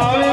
તું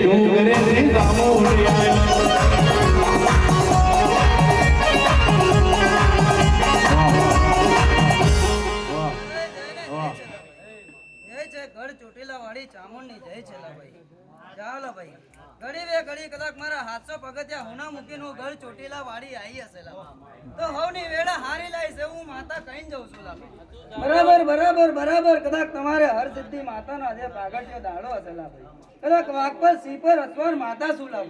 ડુંગરે ગામુડિયા જય ચોટીલા વાળી ચામુંડની જય છે ભાઈ. ચાલો ભાઈ. ઘડી બે ઘડી કદાચ મારા હાથસો પગથિયા હુના મૂકીને હું ઘર ચોટીલા વાળી આવી હશે તો હવની વેળા હારી લાઈ છે હું માતા કહીને જઉં છું લાભ બરાબર બરાબર બરાબર. કદાચ તમારે હર સિદ્ધિ માતાનો આજે પ્રાગટ્ય દાડો હશે ભાઈ. કદાચ વાઘ પર સિંહ પર અસવાર માતા શું લા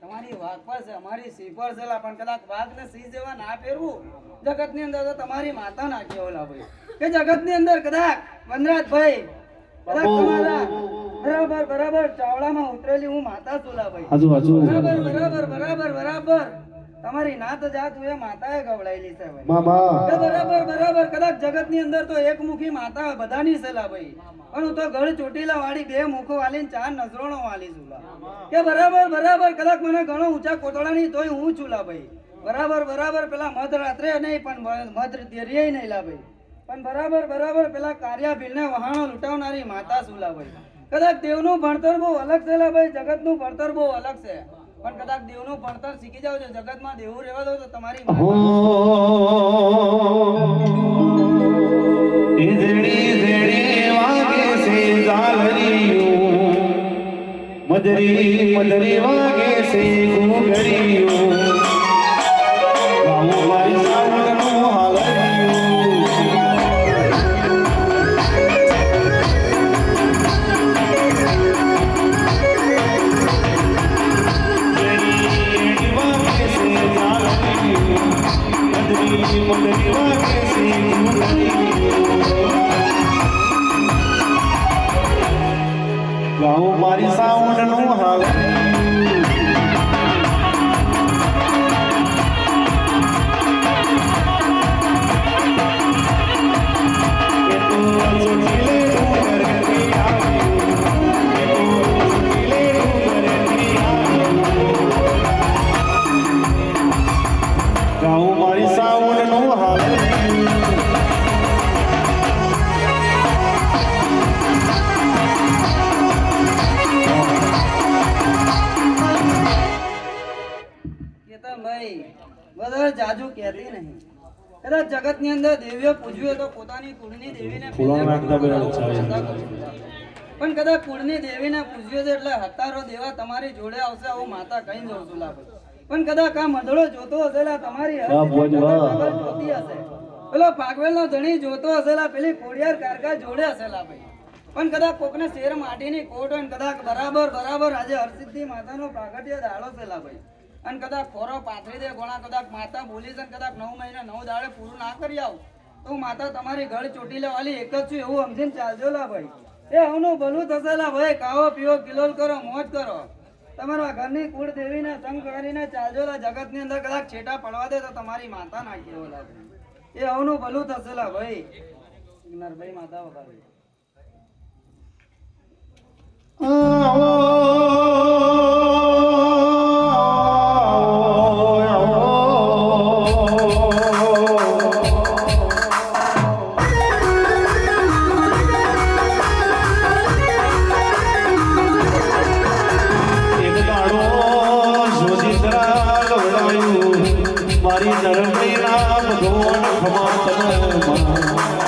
તમારી વાઘ પર છે, અમારી સિંહ પર છે પણ કદાચ વાઘ ને સિંહ જેવા ના ફેરવું જગતની અંદર તો તમારી માતા ના કેવો ભાઈ. કે જગતની અંદર કદાચ વનરાજભાઈ બરાબર બરાબર ચાવડામાં ઉતરેલી હું માતા સુલાભાઈ હજુ હજુ બરાબર બરાબર બરાબર બરાબર. તમારી નાત જાત એ માતાએ ગવડાયેલી છે ભાઈ મામા બરાબર બરાબર. કદાચ જગતની અંદર તો એક મુખી માતા બધાની છે લા ભાઈ પણ હું તો ગળ ચોટીલા વાળી બે મુખો વાલી ચાર નજરોણો વાલી છું કે બરાબર બરાબર. કદાચ મને ઘણો ઊંચા કોટડાની તોય હું છું લા ભાઈ બરાબર બરાબર. પેલા મધ રાત્રે નહીં પણ મધ દેરીએ નહીં લા ભાઈ પણ બરાબર બરાબર, પેલા કાર્યા ભીલને વહાણો લૂંટાવનારી માતા સુલાભાઈ. કદાચ દેવનું ભણતર બહુ અલગ છે ભાઈ જગતનું ભણતર બહુ અલગ છે. પણ કદાચ દેવનું ભણતર શીખી જાવ છો જગતમાં દેવું રહેવા દો તો તમારી મદરી મદરી વાગે સે ઘૂઘરિયું. ગાઉં મારી સાઉન્ડ હાલ કેતનભાઈ જાજુ કહેતી નહીં. કદાચ જગતની અંદર દેવીઓ પૂજવી તો પોતાની કુળની દેવીને. પણ કદાચ કુળની દેવીને પૂજ્યો છે એટલે હતારો દેવા તમારી જોડે આવશે આવું માતા કઈ જવું છું લાભ પણ કદાચ આ મધડો જોતો હશે તમારી જોતી હશે. પેલો પાગવેલ નો ધણી જોતો હશે પેલી ખોડિયાર કારકા જોડે હશે ભાઈ. પણ કદાચ કોકને શેર માટીની કોટ હોય કદાચ બરાબર બરાબર આજે હરસિદ્ધિ માતાનો પ્રાગટ્ય દાડો છે ભાઈ. અને કદાચ ખોરો પાથરી દે ગોણા કદાચ માતા બોલી છે કદાચ નવ મહિને નવ દાડે પૂરું ના કરી આવ તો માતા તમારી ઘર ચોટી લેવાલી એક જ છું એવું સમજીને ચાલજો લા ભાઈ. એ હવનું ભલું થશે લા ભાઈ. ખાવો પીવો કિલોલ કરો મોજ કરો. તમારા ઘરની કુળ દેવીને સંગ કરીને ચાલજો જગતની અંદર કદાચ છેટા પડવા દે તો તમારી માતા નાખી ઓલા એ અવનું ભલું થશે લા ભાઈ. નરભાઈ માતા વગાડી. મારી નરમણીના ભગવાન ખમા તન